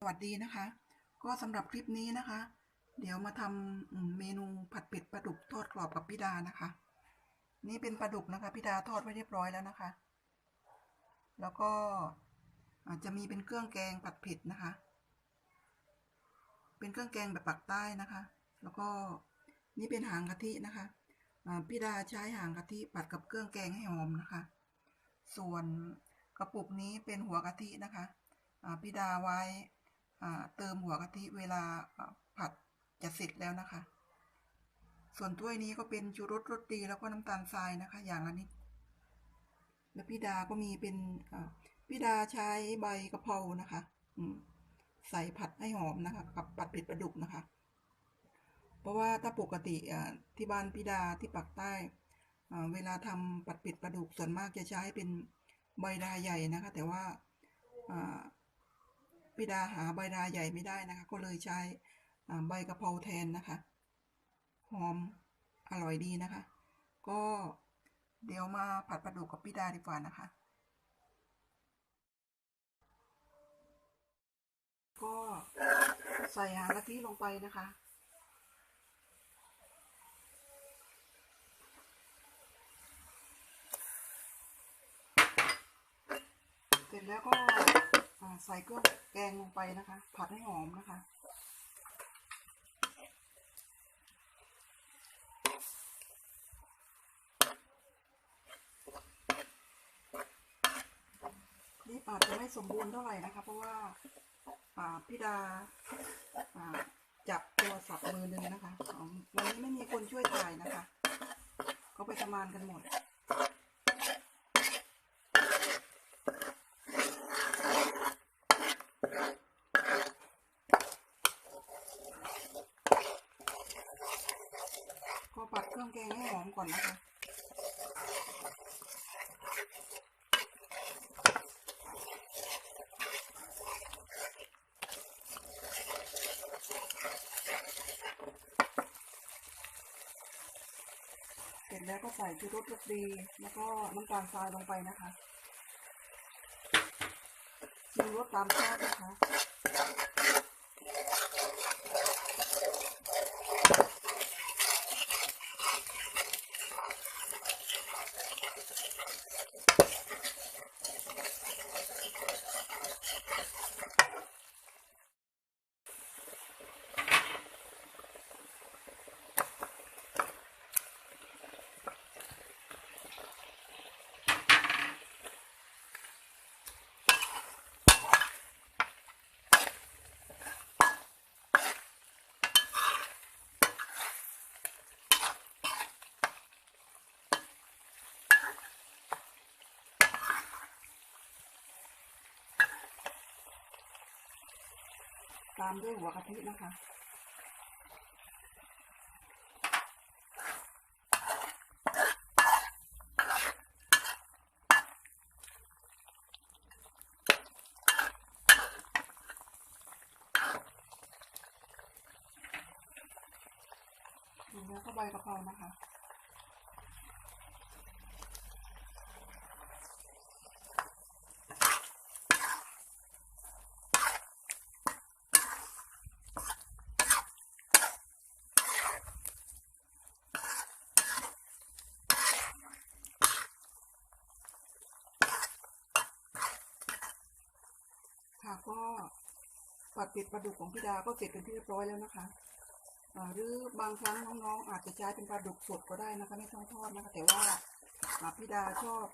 สวัสดีนะคะ ก็สำหรับคลิปนี้นะคะ เดี๋ยวมาทำเมนูผัดเผ็ดปลาดุกทอดกรอบกับพี่ดานะคะ นี่เป็นปลาดุกนะคะพี่ดาทอดไว้เรียบร้อยแล้วนะคะ แล้วก็อาจจะมีเป็นเครื่องแกงผัดเผ็ดนะคะ เป็นเครื่องแกงแบบปักใต้นะคะ แล้วก็นี่เป็นหางกะทินะคะพี่ดาใช้หางกะทิผัดกับเครื่องแกงให้หอมนะคะ ส่วนกระปุกนี้เป็นหัวกะทินะคะพี่ดาไว้ เติมหัวกะทิเวลาผัดจะเสร็จแล้วนะคะ ส่วนถ้วยนี้ก็เป็นชูรสรสดีแล้วก็น้ำตาลทรายนะคะ อย่างละนิด แล้วพี่ดาก็มีเป็นพี่ดาใช้ใบกะเพรานะคะใส่ผัดให้หอมนะคะ กับผัดเผ็ดปลาดุกนะคะ เพราะว่าถ้าปกติที่บ้านพี่ดาที่ปักใต้เวลาทำผัดเผ็ดปลาดุกส่วนมากจะใช้เป็นใบดาใหญ่นะคะ แต่ว่า อ่าพี่ดาหาใบดาใหญ่ไม่ได้นะคะ ก็เลยใช้ใบกะเพราแทนนะคะ หอมอร่อยดีนะคะ ก็เดี๋ยวมาผัดปลาดุกกับพี่ดาดีกว่านะคะ ก็ใส่หางกะทิลงไปนะคะเสร็จแล้วก็ ใส่เครื่องแกงลงไปนะคะ ผัดให้หอมนะคะ นี่อาจจะไม่สมบูรณ์เท่าไหร่นะคะ เพราะว่าพี่ดาจับโทรศัพท์มือหนึ่งนะคะวันนี้ไม่มีคนช่วยถ่ายนะคะ เขาไปทำงานกันหมด ก็ผัดเครื่องแกงให้หอมก่อนนะคะเสร็จแล้วก็ใส่ชูรสรสดีแล้วก็น้ำตาลทรายลงไปนะคะชิมรสตามชอบนะคะ thank you ตามด้วยหัวกะทินะคะแล้วก็ใบกะเพรานะคะ ก็ผัดเผ็ดปลาดุกของพี่ดาก็เสร็จเป็นที่เรียบร้อยแล้วนะคะหรือบางครั้งน้องๆ อาจจะใช้เป็นปลาดุกสดก็ได้นะคะไม่ต้องทอดนะคะ แต่ว่าพี่ดาชอบ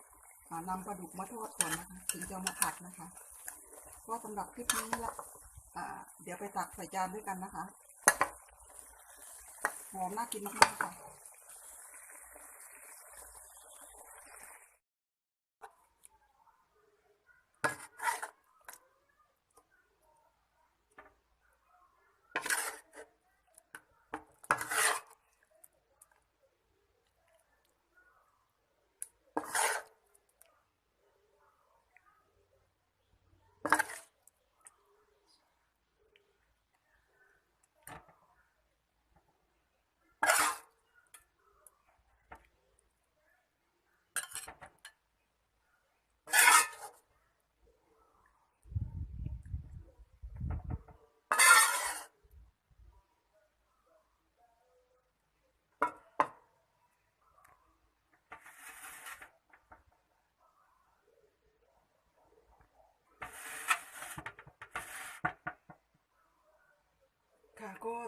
อานำปลาดุกมาทอดก่อนนะคะถึงจะมาผัดนะคะ ก็สำหรับคลิปนี้ละเดี๋ยวไปตักใส่จานด้วยกันนะคะหอมน่ากินมากๆค่ะ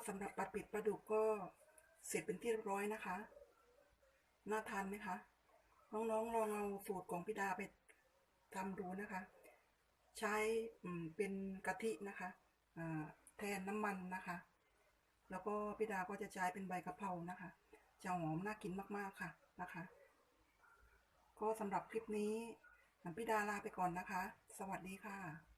สำหรับปัดปิดปลาดุกก็เสร็จเป็นที่เรียบร้อยนะคะ น่าทานไหมคะ น้องๆลองเอาสูตรของพี่ดาไปทำดูนะคะ ใช้อืมเป็นกะทินะคะอ่าแทนน้ำมันนะคะ แล้วก็พี่ดาก็จะใช้เป็นใบกะเพรานะคะ จะหอมน่ากินมากๆค่ะนะคะ ก็สำหรับคลิปนี้พี่ดาลาไปก่อนนะคะ สวัสดีค่ะ